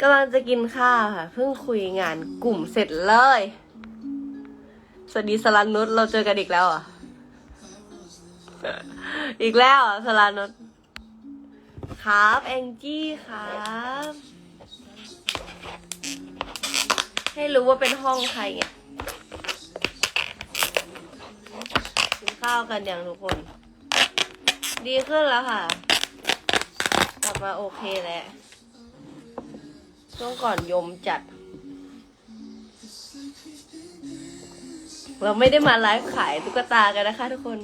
กำลังจะกินข้าวค่ะ เพิ่งคุยงานกลุ่มเสร็จเลย สวัสดีสลันนุชเราเจอกันอีกแล้วอะ อีกแล้วอะสลันนุชครับแองจี้ครับ ให้รู้ว่าเป็นห้องใครไงกินข้าวกันอย่างทุกคน ดีขึ้นแล้วค่ะ กลับมาโอเคแล้ว ช่วงก่อนยมจัด เราไม่ได้มาไลฟ์ขายตุ๊กตากันนะคะ ทุกคน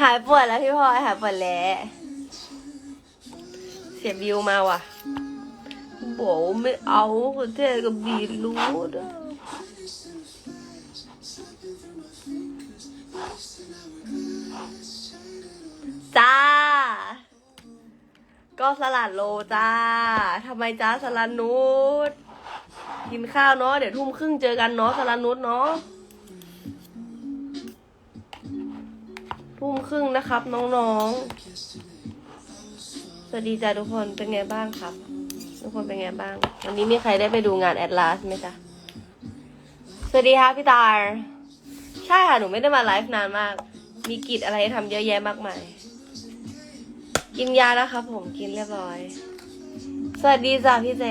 หายปวดแล้วพี่พลอยหายปวดแล้ว เสียบิวมาว่ะโบไม่เอาคนเทศกับบีรูดอะ ก็สลัดโลจ้าทำไมจ้าสลัดนุชกินข้าวเนาะเดี๋ยวทุ่มครึ่งเจอกันเนาะสลัดนุชเนาะทุ่มครึ่งนะครับ น้องๆ สวัสดีจ้าทุกคนเป็นไงบ้างครับ ทุกคนเป็นไงบ้าง วันนี้มีใครได้ไปดูงานแอดลาสไหมจ๊ะสวัสดีค่ะพี่ตาใช่ค่ะหนูไม่ได้มาไลฟ์นานมาก มีกิจอะไรทำเยอะแยะมากมาย กินยาแล้วครับผมกินเรียบร้อย สวัสดีจ้าพี่เจ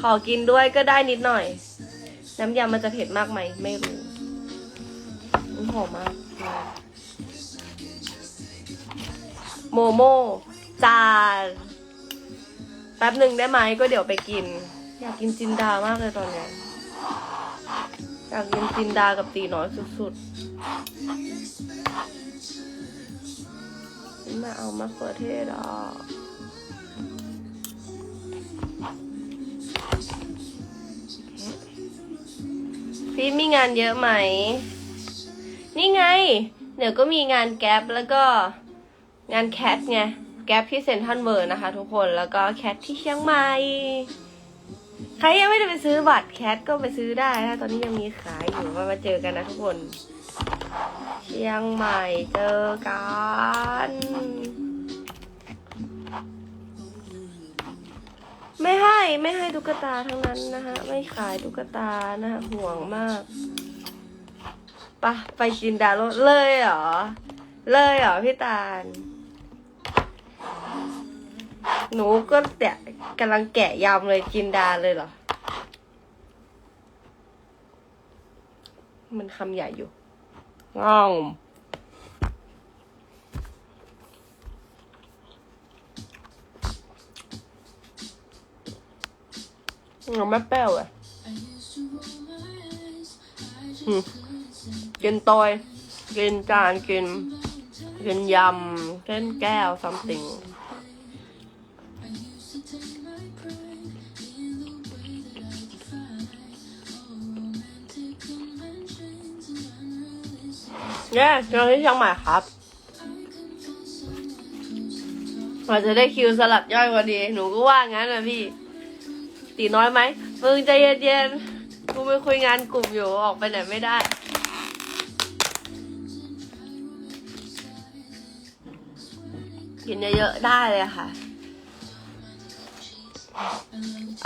ขอกินด้วยก็ได้นิดหน่อย น้ำยำมันจะเผ็ดมากไหมไม่รู้มันหอมมาก โมโมจานแป๊บหนึ่งได้ไหมก็เดี๋ยวไปกิน อยากกินจินดามากเลยตอนเนี้ยอยากกินจินดากับตีน้อยสุดๆ มาเอามะเขือเทศอะพี่มีงานเยอะไหม นี่ไง เดี๋ยวก็มีงานแก๊ปแล้วก็งานแคทไง แก๊ปที่เซ็นทรัลเวิร์นะคะทุกคน แล้วก็แคทที่เชียงใหม่ ใครยังไม่ได้ไปซื้อบัตรแคทก็ไปซื้อได้นะตอนนี้ยังมีขายอยู่มามาเจอกันนะทุกคน เชียงใหม่เจอกันไม่ให้ไม่ให้ตุ๊กตาทั้งนั้นนะคะไม่ขายตุ๊กตานะคะห่วงมากปะไปจินดาโลเลยเหรอ เลยเหรอพี่ตาล หนูก็แตะกำลังแกะยำเลยจินดาเลยเหรอ มันคำใหญ่อยู่ งงเราไม่เปรี้ยวอะอืมกินตอย กินจาน กิน กินยำเส้นแก้ว something เนี่ยเจอที่เชียงใหม่ครับเราจะได้คิวสลัดย่อยพอดี หนูก็ว่างั้นนะพี่ ตีน้อยไหมมึงใจเย็นๆ กูไปคุยงานกลุ่มอยู่ออกไปไหนไม่ได้กินเยอะๆได้เลยค่ะ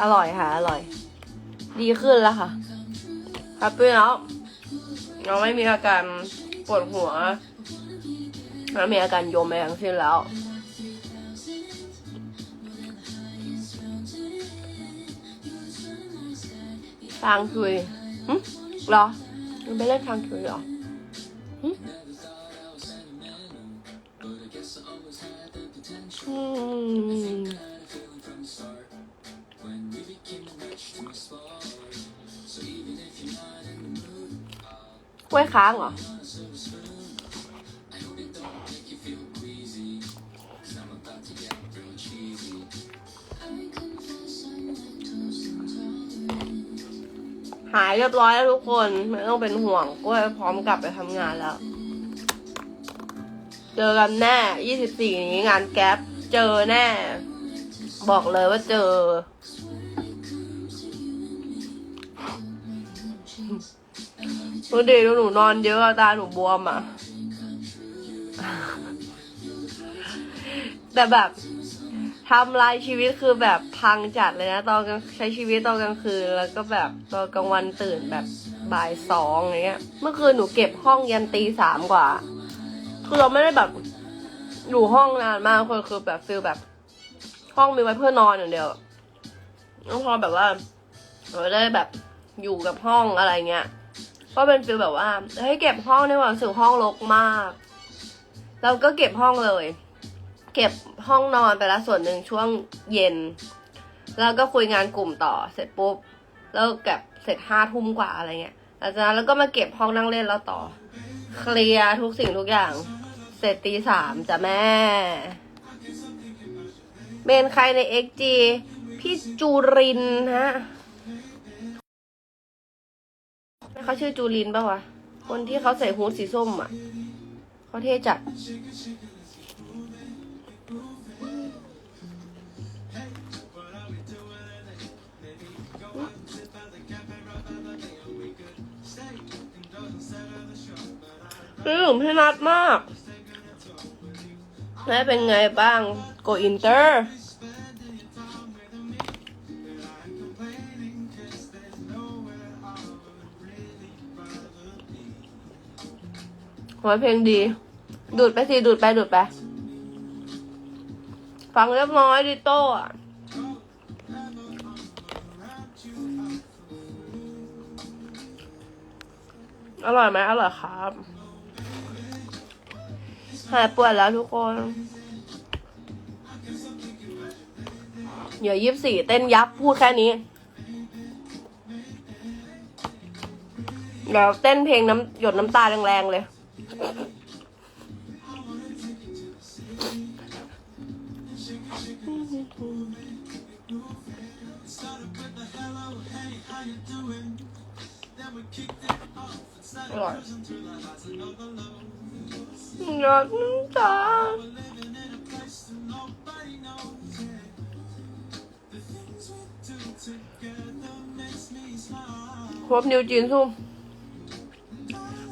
อร่อยค่ะ อร่อย ดีขึ้นแล้วค่ะครับพี่แล้วเราไม่มีอาการ ปวดหัวไม่มีอาการโยมอะไรทั้งสิ้นแล้ว ทางคุยหึเหรอมันไปเล่นทางคุยเหรอหึห้วยค้างเหรอายเรียบร้อยแล้วทุกคนไม่ต้องเป็นห่วงกล้วยพร้อมกลับไปทำงานแล้ว เจอกันแน่24นี้งานแก๊ปเจอแน่ บอกเลยว่าเจอ ดูดิดูหนูนอนเยอะอะตาหนูบวมอะ แต่แบบ ทำลายชีวิตคือแบบพังจัดเลยนะตอนกลางใช้ชีวิตตอนกลางคืน แล้วก็แบบตอนกลางวันตื่นแบบบ่ายสองอย่างเงี้ย เมื่อคืนหนูเก็บห้องยันตีสามกว่าคือเราไม่ได้แบบอยู่ห้องนานมากคนคือแบบฟิลแบบ ห้องมีไว้เพื่อนอนอย่างเดียวแล้วพอแบบว่าเราได้แบบอยู่กับห้องอะไรเงี้ยก็เป็นฟิลแบบว่าเฮ้ยเก็บห้องในวันสึกห้องรกมาก เราก็เก็บห้องเลย เก็บห้องนอนไปละส่วนหนึ่งช่วงเย็น แล้วก็คุยงานกลุ่มต่อเสร็จปุ๊บแล้วเก็บเสร็จห้าทุ่มกว่าอะไรเงี้ยหลังจากนั้นแล้วก็มาเก็บห้องนั่งเล่นแล้วต่อ เคลียร์ทุกสิ่งทุกอย่าง เสร็จตีสามจ้ะแม่เมนใครใน XG พี่จูรินฮะเขาชื่อจูรินป่าวะ คนที่เขาใส่ฮูดสีส้มอะเขาเท่จัด คือผมพี่นัดมากแม่เป็นไงบ้างโกอินเตอร์โอ้ยเพลงดี ดูดไปสิ ดูดไป ดูดไป ฟังเรียบร้อยดิโต้อะอร่อยไหมอร่อยครับ หายปวดแล้วทุกคน เดี๋ยวยี่สิบสี่เต้นยับพูดแค่นี้ เดี๋ยวเต้นเพลงน้ำหยดน้ำตาแรงๆเลยอร่อย หยดน้ำตาครบนิวจีนซุ่ม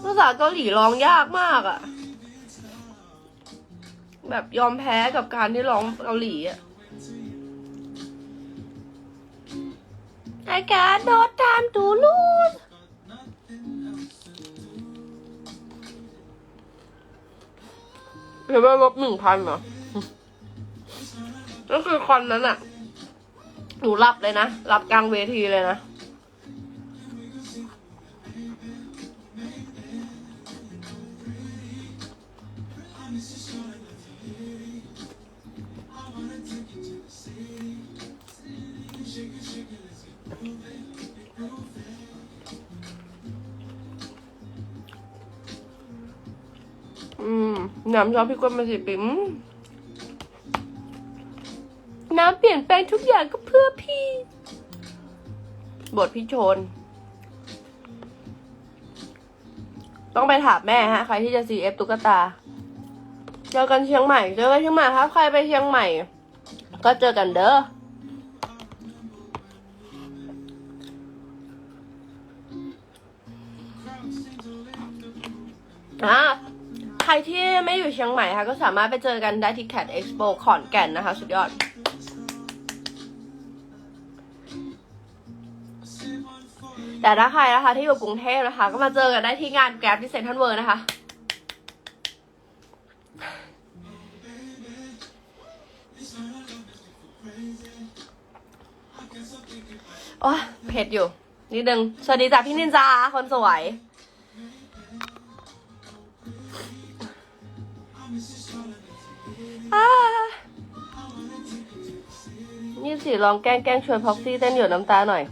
ภาษาเกาหลีร้องยากมากอะแบบยอมแพ้กับการที่ร้องเกาหลีอะ I got no time to lose เลเวลลบหนึ่งพันเหรอ ก็คือคอนนั้นอะหนูหลับเลยนะ หลับกลางเวทีเลยนะ น้ำชอบพี่กวนมาสิปิมน้ำเปลี่ยนแปลงทุกอย่างก็เพื่อพี่ บทพี่โชน ต้องไปถามแม่ฮะ ใครที่จะ CF ตุ๊กตา เจอกันเชียงใหม่ เจอกันเชียงใหม่ถ้าใครไปเชียงใหม่ ก็เจอกันเด้ออะ ใครที่ไม่อยู่เชียงใหม่ค่ะ ก็สามารถไปเจอกันได้ที่ Cat Expo ขอนแก่นนะคะ สุดยอด แต่ถ้าใครนะคะ ที่อยู่กรุงเทพนะคะ ก็มาเจอกันได้ที่งานแกร็บที่เซ็นทรัลเวิร์นะคะ โอ้เผ็ดอยู่ นิดนึง สวัสดีจ้ะพี่นินจาคนสวย ยี่สิลองแกล้งแกล้งชวนพ็อกซี่เต้นหยดน้ำตาหน่อย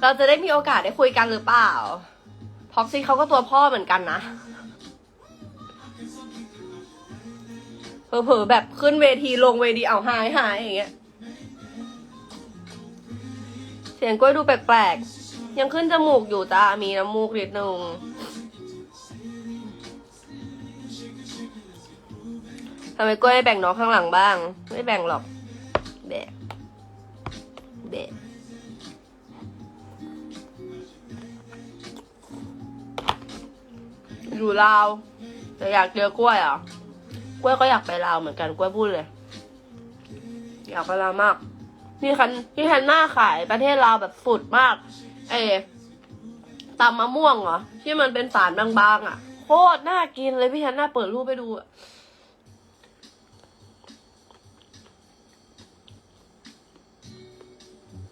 เราจะได้มีโอกาสได้คุยกันหรือเปล่า พ็อกซี่เขาก็ตัวพ่อเหมือนกันนะเผลอๆแบบขึ้นเวทีลงเวทีเอาหายหายอย่างเงี้ย เสียงกล้วยดูแปลกๆ ยังขึ้นจมูกอยู่จ้ามีน้ำมูกนิดนึง ทำไมกล้วยไม่แบ่งน้องข้างหลังบ้าง ไม่แบ่งหรอก แบะแบะอยู่ลาวแต่อยากเจอกล้วยอะกล้วยก็อยากไปลาวเหมือนกันกล้วยพูดเลย อยากไปลาวมากพี่คันพี่แฮนหน่าขายประเทศลาวแบบสุดมาก เอตำมะม่วงเหรอที่มันเป็นฝานบางๆอะ โคตรน่ากินเลยพี่แฮนน่าเปิดรูปไปดูอะ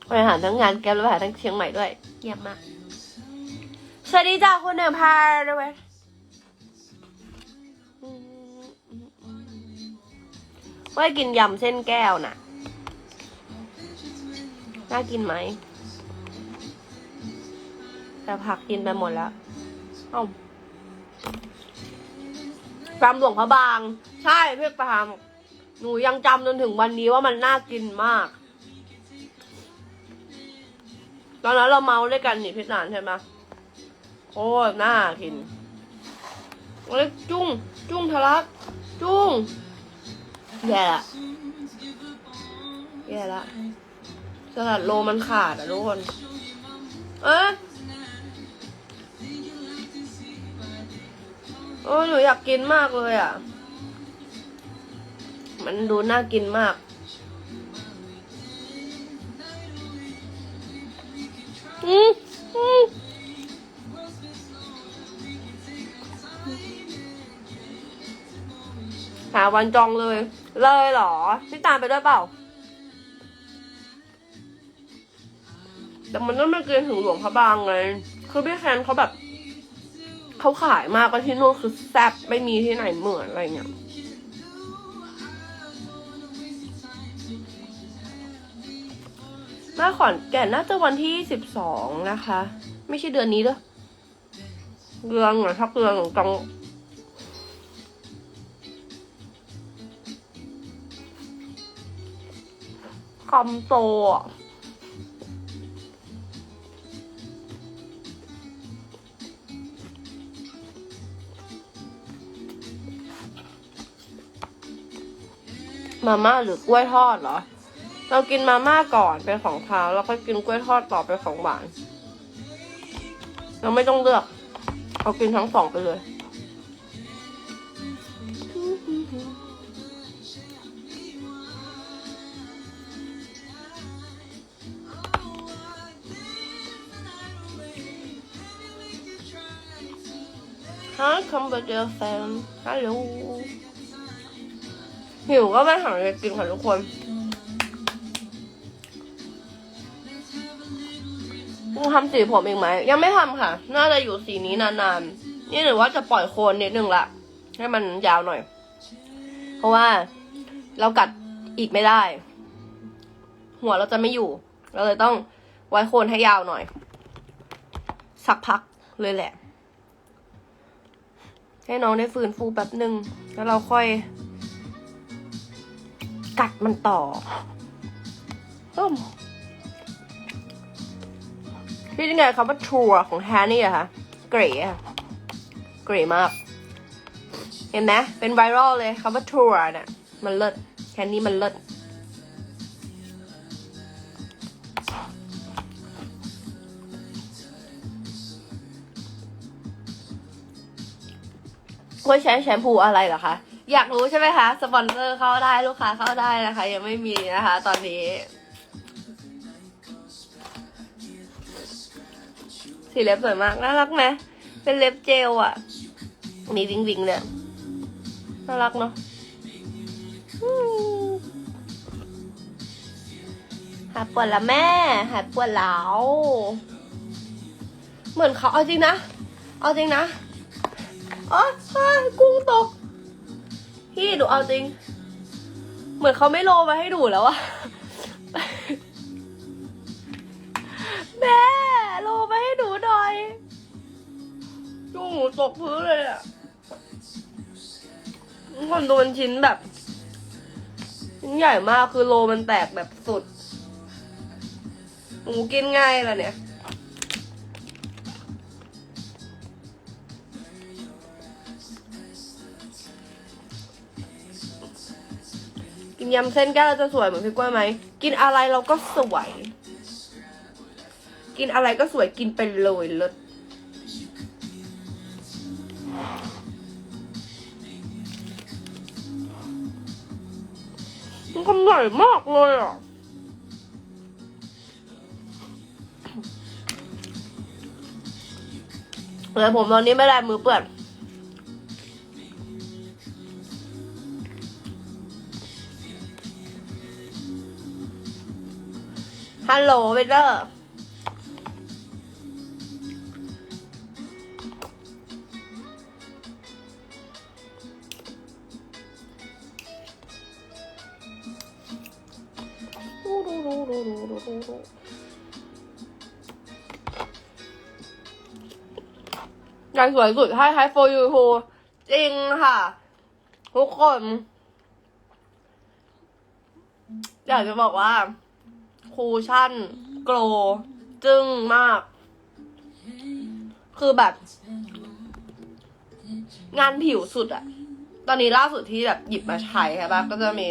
ไปหารทั้งงานแก๊ปแล้วไปหารทั้งเชียงใหม่ด้วยเยี่ยมมาก สวัสดีจ้าคุณหนึ่งพาด้วยว่ากินยำเส้นแก้วน่ะ น่ากินไหม แต่ผักกินไปหมดแล้วเอ้าตำหลวงพระบาง ใช่เพื่อนปามหนูยังจำจนถึงวันนี้ว่ามันน่ากินมาก ตอนนั้นเราเมาด้วยกันนี่พี่นานใช่ไหมโอ้น่ากินเล็กจุ้ง จุ้งทะลัก จุ้ง แย่ละ แย่ละ สลัดโลมันขาดอะทุกคน เอ๊ะโอ้หนูอยากกินมากเลยอะ มันดูน่ากินมาก หาวันจองเลย เลยเหรอ พี่ตามไปด้วยเปล่า แต่มันต้องไม่เกินถึงหลวงพระบางไง คือพี่แคนเขาแบบ เขาขายมากก็ที่นู่นคือแซ่บไม่มีที่ไหนเหมือนอะไรเงี้ย มาขอนแก่นน่าจะวันที่สิบสองนะคะ ไม่ใช่เดือนนี้เด้อเดือนหรอถ้าเดือนของจังคำโตอะมาม่าหรือกล้วยทอดเหรอ เรากินมาม่าก่อนเป็นของคาวแล้วก็กินกล้วยทอดต่อเป็นของหวาน เราไม่ต้องเลือก เอากินทั้งสองไปเลย Hi, come with your fan. Hello. หิวก็ไปหาอะไรกินค่ะทุกคน ทำสีผมอีกไหม ยังไม่ทำค่ะ น่าจะอยู่สีนี้นานๆ นี่หรือว่าจะปล่อยโคนนิดนึงละ ให้มันยาวหน่อย เพราะว่าเรากัดอีกไม่ได้ หัวเราจะไม่อยู่ เราเลยต้องไว้โคนให้ยาวหน่อย สักพักเลยแหละ ให้น้องได้ฟื้นฟูแป๊บหนึ่งแล้วเราค่อย กัดมันต่อต้ม พี่ยังไงคำว่าทัวร์ของแฮนนี่อะคะเกรย์อะเกรย์มาก เห็นไหมเป็นไวรัลเลยคำว่าทัวร์เนี่ยมันเลิศแค่นี้มันเลิศว่าใช้แชมพูอะไรเหรอคะ อยากรู้ใช่ไหมคะ สปอนเซอร์เข้าได้ลูกค้าเข้าได้นะคะ ยังไม่มีนะคะ ตอนนี้ สีเล็บสวยมาก น่ารักไหมเป็นเล็บเจลอะมีวิงวิงเลยน่ารักเนาะหายปวดละแม่ หายปวดแล้ว เหมือนเขาเอาจริงนะ เอาจริงนะอ๋อเฮ้ยกุ้งตก พี่หนูเอาจริง เหมือนเขาไม่โลมาให้ดูแล้วอะแม่ โลมาให้หนูหน่อยจุ้งหนูตกพื้นเลยอะคนดูเป็นชิ้นแบบชิ้นใหญ่มากคือโลมันแตกแบบสุด หนูกินง่ายละเนี่ยกินยำเส้นแก้วเราจะสวยเหมือนพี่กล้วยไหม กินอะไรเราก็สวย กินอะไรก็สวยกินไปเลยเลิศมันคำใหญ่มากเลยอะเลยผมตอนนี้ไม่ได้มือเปื้อนฮัลโหลเวเดอร์ งานสวยสุดให้ให้ for you ทูจริงค่ะ ทุกคน อยากจะบอกว่า คูชั่น โกลจึ้งมาก คือแบบ งานผิวสุดอะตอนนี้ล่าสุดที่แบบหยิบมาใช้ใช่ปะก็จะมี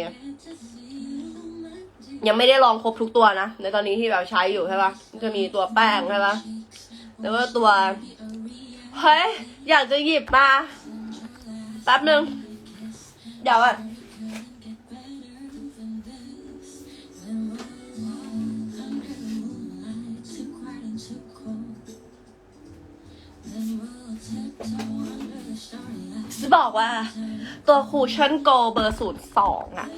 ยังไม่ได้ลองครบทุกตัวนะ ในตอนนี้ที่แบบใช้อยู่ใช่ปะจะมีตัวแป้งใช่ปะแล้วก็ตัว เฮ้ย อยากจะหยิบมา แป๊บหนึ่งเดี๋ยวอะจะบอกว่าตัวคูชั่นโกเบอร์ศูนย์สองอะ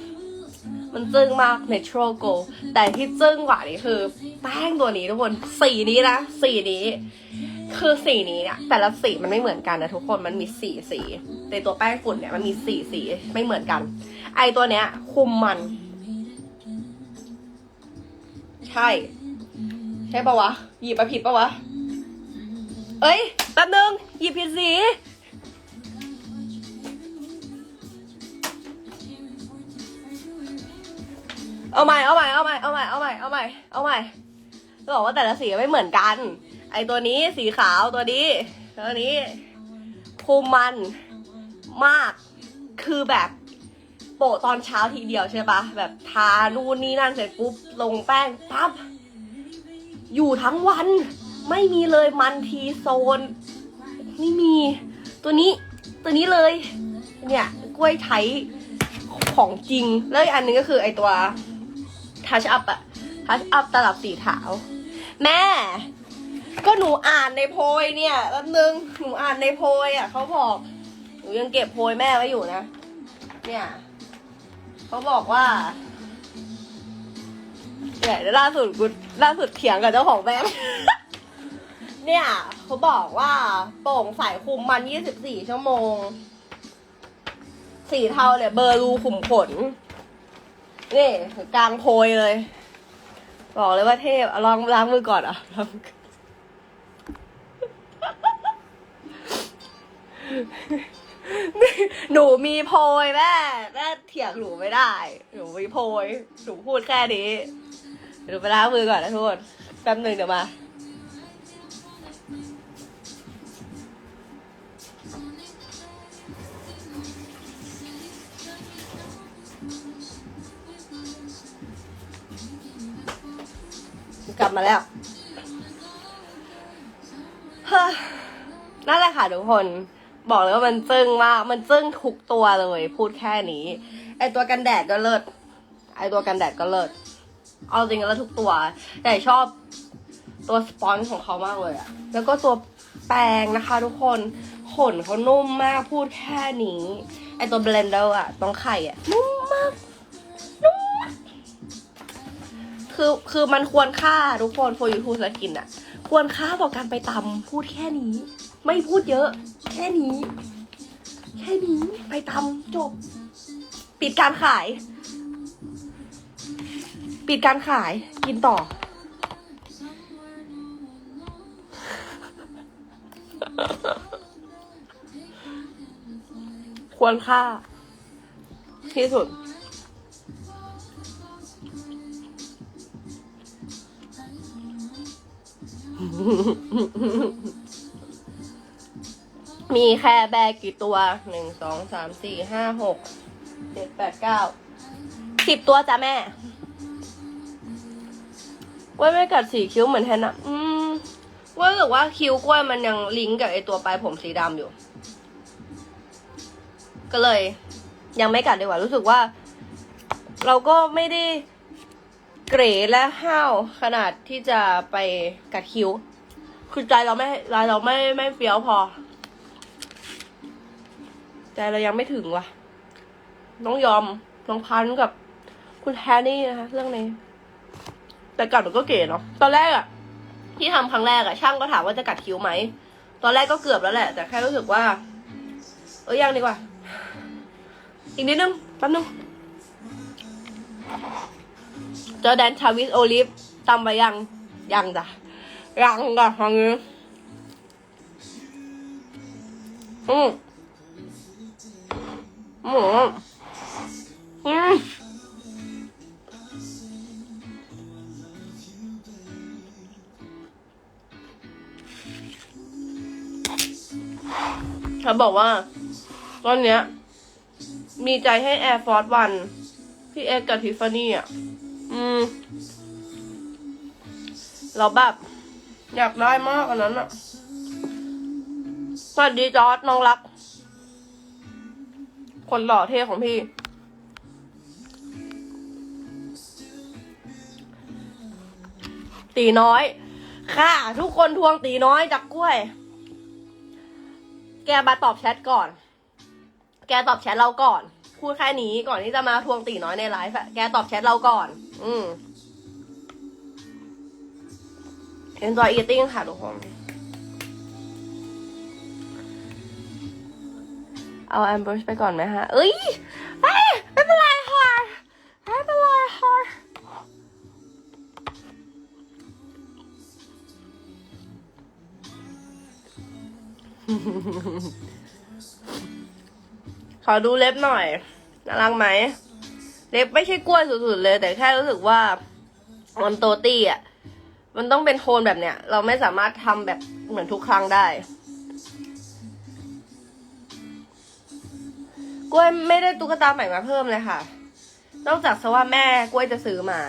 มันจึ้งมาก Natural Go แต่ที่จึ้งกว่านี้คือ แป้งตัวนี้ทุกคนสีนี้นะสีนี้ คือสีนี้เนี่ยแต่ละสีมันไม่เหมือนกันนะทุกคนมันมีสีสีในตัวแป้งฝุ่นเนี่ยมันมีสีสีไม่เหมือนกัน ไอตัวเนี้ย คุมมัน ใช่ ใช่ปะวะ หยิบมาผิดปะวะ เอ้ยแป๊บนึง หยิบผิดสี เอาใหม่เอาใหม่เอาใหม่เอาใหม่เอาใหม่เอาใหม่เอาใหม่จะบอกว่าแต่ละสีไม่เหมือนกัน ไอตัวนี้สีขาวตัวนี้ตัวนี้คุมมันมากคือแบบโปะตอนเช้าทีเดียวใช่ปะแบบทานู่นนี่นั่นเสร็จปุ๊บลงแป้งปั๊บอยู่ทั้งวันไม่มีเลยมันทีโซน ไม่มี ตัวนี้ตัวนี้เลย เนี่ย กล้วยไทยของจริง แล้วอีกอันนึงก็คือไอตัว ทัชอัพอะทัชอัพตลับสีขาว แม่ ก็หนูอ่านในโพยเนี่ยแป๊บนึงหนูอ่านในโพยอะเขาบอกหนูยังเก็บโพยแม่ไว้อยู่นะ เนี่ยเขาบอกว่าเนี่ยเดี๋ยวล่าสุดกูล่าสุดเถียงกับเจ้าของแบงค์เนี่ยเขาบอกว่าโป่งใสคุมมัน 24 ชั่วโมง สีเทาเนี่ยเบอร์รูขุมขน นี่กลางโพยเลย บอกเลยว่าเทพลองล้างมือก่อนอะล้างหนูมีโพยแม่แม่เถียงหนูไม่ได้ หนูมีโพยหนูพูดแค่นี้หนูไปล้างมือก่อนนะทุกคนแป๊บหนึ่งเดี๋ยวมา บมาแล้วเฮ้นั่นแหละค่ะทุกคน บอกเลยว่ามันจึ้งมาก มันจึ้งทุกตัวเลย พูดแค่นี้ ไอตัวกันแดดก็เลิศ ไอตัวกันแดดก็เลิศ เอาจริงแล้วทุกตัว แต่ชอบตัวสปอนจ์ของเขามากเลยอะแล้วก็ตัวแปรงนะคะทุกคน ขนเขานุ่มมากพูดแค่นี้ ไอตัวเบลนเดอร์อะตรงไข่อะนุ่มมาก คือคือมันควรค่าทุกคน for you to สกินอะควรค่าต่อการไปตำพูดแค่นี้ ไม่พูดเยอะ แค่นี้ แค่นี้ไปตำจบ ปิดการขาย ปิดการขายกินต่อ ควรค่าที่สุด มีแค่แบกกี่ตัว หนึ่ง สอง สาม สี่ ห้า หก เจ็ด แปด เก้า สิบตัวจ้ะแม่กล้วยไม่กัดสีคิ้วเหมือนแทนอะอืมกล้วยรู้สึกว่าคิ้วกล้วยมันยังลิงก์กับไอตัวปลายผมสีดำอยู่ ก็เลย ยังไม่กัดดีกว่า รู้สึกว่า เราก็ไม่ได้เกรและห้าวขนาดที่จะไปกัดคิ้ว คือใจเราไม่ใจเราไม่ไม่เฟี้ยวพอ ใจเรายังไม่ถึงว่ะต้องยอมน้องพันกับ คุณแฮนนี่นะคะเรื่องนี้ แต่กัดมันก็เก๋เนาะตอนแรกอะที่ทำครั้งแรกอะช่างก็ถามว่าจะกัดคิ้วไหมตอนแรกก็เกือบแล้วแหละ แต่แค่รู้สึกว่า เออยังดีกว่า อีกนิดนึงแป๊บนึงเจอแดนชาวิสโอลิฟตำไปยัง ยังจ้ะ ยังจ้ะทางนี้อืมอืมอืมเขาบอกว่า ตอนเนี้ย มีใจให้ Air Force One พี่เอ็กกับทิฟฟานี่อะ อืม เราแบบ อยากได้มากอันนั้นอะสวัสดีจอร์ดน้องรัก คนหล่อเท่ของพี่ ตีน้อย ค่ะ ทุกคนทวงตีน้อยจากกล้วย แกมาตอบแชทก่อน แกตอบแชทเราก่อน พูดแค่นี้ก่อนที่จะมาทวงตีน้อยในไลฟ์อะแกตอบแชทเราก่อน อืม enjoy eating ค่ะทุกคนเอา ambush ไปก่อนไหมฮะเอ้ยเอ้ยไม่เป็นไรค่ะไม่เป็นไรค่ะขอดูเล็บหน่อย น่ารักไหม เล็บไม่ใช่กล้วยสุดๆเลย แต่แค่รู้สึกว่ามันโตตี้อะ มันต้องเป็นโทนแบบเนี้ย เราไม่สามารถทำแบบเหมือนทุกครั้งได้ กล้วยไม่ได้ตุ๊กตาใหม่มาเพิ่มเลยค่ะ นอกจากซะว่าแม่กล้วยจะซื้อมา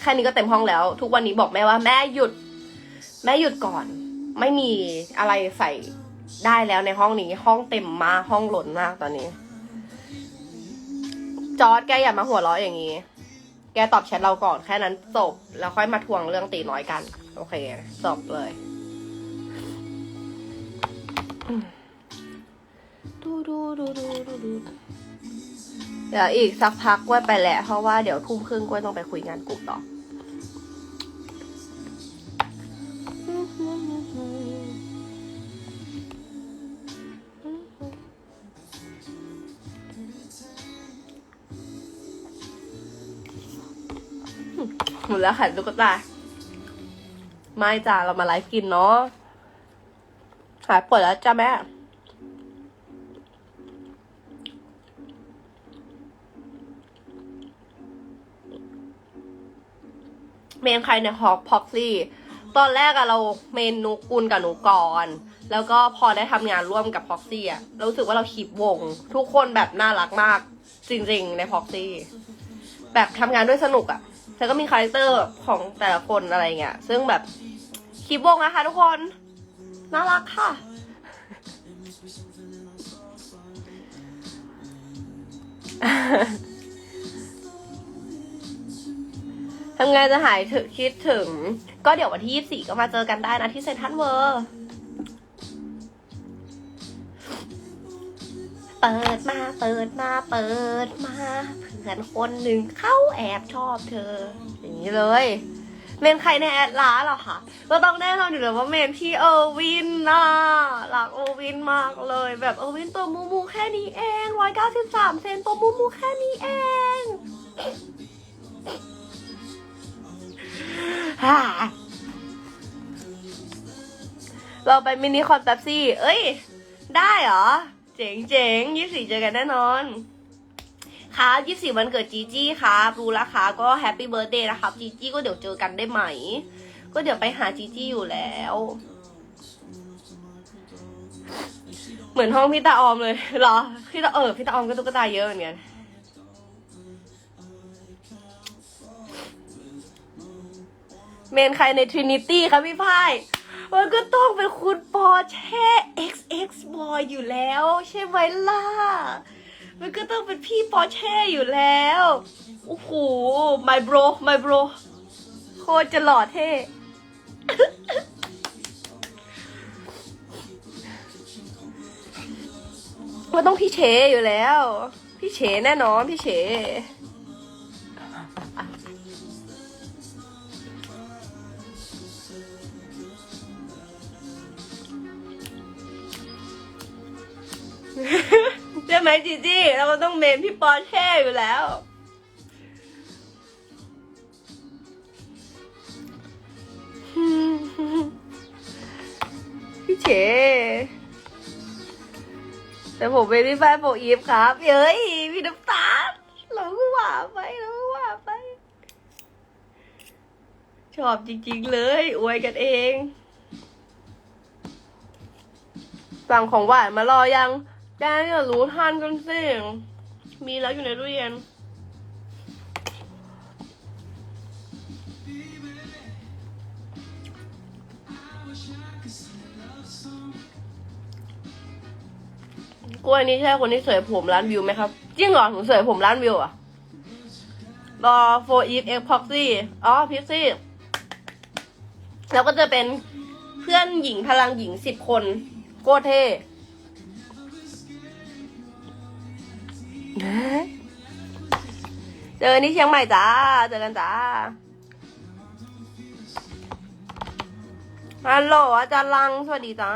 แค่นี้ก็เต็มห้องแล้ว ทุกวันนี้บอกแม่ว่าแม่หยุด แม่หยุดก่อน ไม่มีอะไรใส่ได้แล้วในห้องนี้ห้องเต็มมากห้องหล่นมากตอนนี้ จอร์ดแกอย่ามาหัวเราะอย่างนี้ แกตอบแชทเราก่อนแค่นั้นจบ แล้วค่อยมาทวงเรื่องตีน้อยกัน โอเคจบเลยดูดูดูดูดูดูเดี๋ยวอีกสักพักกล้วยไปแหละเพราะว่าเดี๋ยวทุ่มครึ่งกล้วยต้องไปคุยงานกลุ่มต่อ แล้วค่ะลูกตาไม่จ้าเรามาไลฟ์กินเนาะขายปิดแล้วจ้าแม่เมนใครเนี่ยฮอกพ็อกซี่ ตอนแรกอะเราเมนนุกุลกับหนูก่อน แล้วก็พอได้ทำงานร่วมกับพ็อกซี่อะรู้สึกว่าเราคีบวง ทุกคนแบบน่ารักมาก จริงๆในพ็อกซี่ แบบทำงานด้วยสนุกอะ แล้วก็มีคาแรคเตอร์ของแต่ละคนอะไรเงี้ย ซึ่งแบบคีบวงนะคะทุกคน น่ารักค่ะ ทำไงจะหายถึงคิดถึง ก็เดี๋ยววันที่ 24 ก็มาเจอกันได้นะที่เซนทรัลเวอร์เปิดมา เปิดมา เปิดมาเพื่อนคนหนึ่งเข้าแอบชอบเธอ อย่างนี้เลย เมนใครในแอดลาเหรอคะก็ต้องแน่นอนอยู่แล้วว่าเมนพี่เออร์วินน่ะรักเออร์วินมากเลย แบบเออร์วินตัวมูมูแค่นี้เองร้อยเก้าสิบสามเซนตัวมูมูแค่นี้เองฮ่าเราไปมินิคอนแป๊บซี่ เอ้ย ได้เหรอ เจ๋งเจ๋งยี่สี่เจอกันแน่นอน ยี่สี่วันเกิดจีจี้ครับรู้ล้วค่ะก็แฮปปี้เบิร์ดเดย์นะครับจีจี้ก็เดี๋ยวเจอกันได้ไหม ก็เดี๋ยวไปหาจีจี้อยู่แล้ว เหมือนห้องพี่ตาออมเลยเหรอพี่ตาเออพี่ตาออมก็ตุ๊กตาเยอะเหมือนกันเมนใครใน Trinity คะพี่พายมันก็ต้องเป็นคุณปอแช่ XX Boy อยู่แล้ว ใช่ไหมล่ะ มันก็ต้องเป็นพี่ปอเช่อยู่แล้ว โอ้โห my bro my bro โคตรจะหล่อเท่มันต้องพี่เชอยู่แล้ว พี่เชแน่นอนพี่เช ใช่ไหมจีจี้เราก็ต้องเมนพี่ปอเช่อยู่แล้ว พี่เฉแต่ผมเป็นพี่บ้านโปอีฟครับ เย้ยพี่น้ำตาลเราก็ว่าไปเราก็ว่าไป ชอบจริงๆเลย อวยกันเองสั่งของหวานมารอยัง แกอย่ารู้ทันกันสิมีแล้วอยู่ในตู้เย็นกล้วยนี่ใช่คนที่เสยผมร้านวิวไหมครับจริงเหรอหนูเสยผมร้านวิวอะรอโฟอีฟเอ็กพ็อกซี่อ๋อพิกซี่แล้วก็จะเป็นเพื่อนหญิงพลังหญิงสิบคนโคตรเท่ เจอกันที่เชียงใหม่จ้า เจอกันจ้า ฮัลโหลอาจารย์ลัง สวัสดีจ้า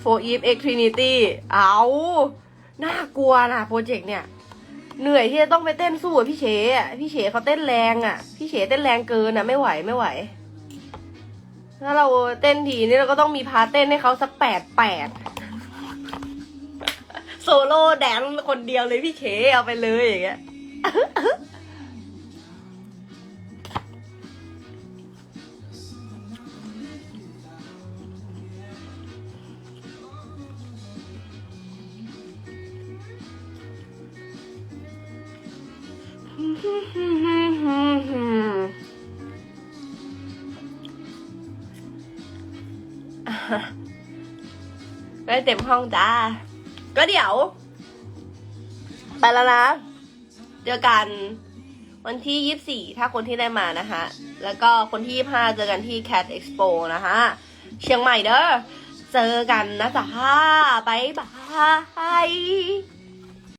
โฟอีฟเอ็กทรินิตี้ เอาน่ากลัวนะโปรเจกต์เนี่ย เหนื่อยที่จะต้องไปเต้นสู้กับพี่เฉพี่เฉเขาเต้นแรงอะพี่เฉเต้นแรงเกินอะไม่ไหวไม่ไหว ถ้าเราเต้นทีนี่เราก็ต้องมีพาเต้นให้เขาสักแปดแปดโซโล่แดนคนเดียวเลยพี่เฉเอาไปเลยอย่างเงี้ยได้ เต็มห้องจ้า ก็เดี๋ยว ไปแล้วนะ เจอกันวันที่ยี่สี่ถ้าคนที่ได้มานะคะ แล้วก็คนที่ยี่ห้าเจอกันที่ Cat Expo นะคะเชียงใหม่เด้อ เจอกันนะจ๊ะบ๊ายบาย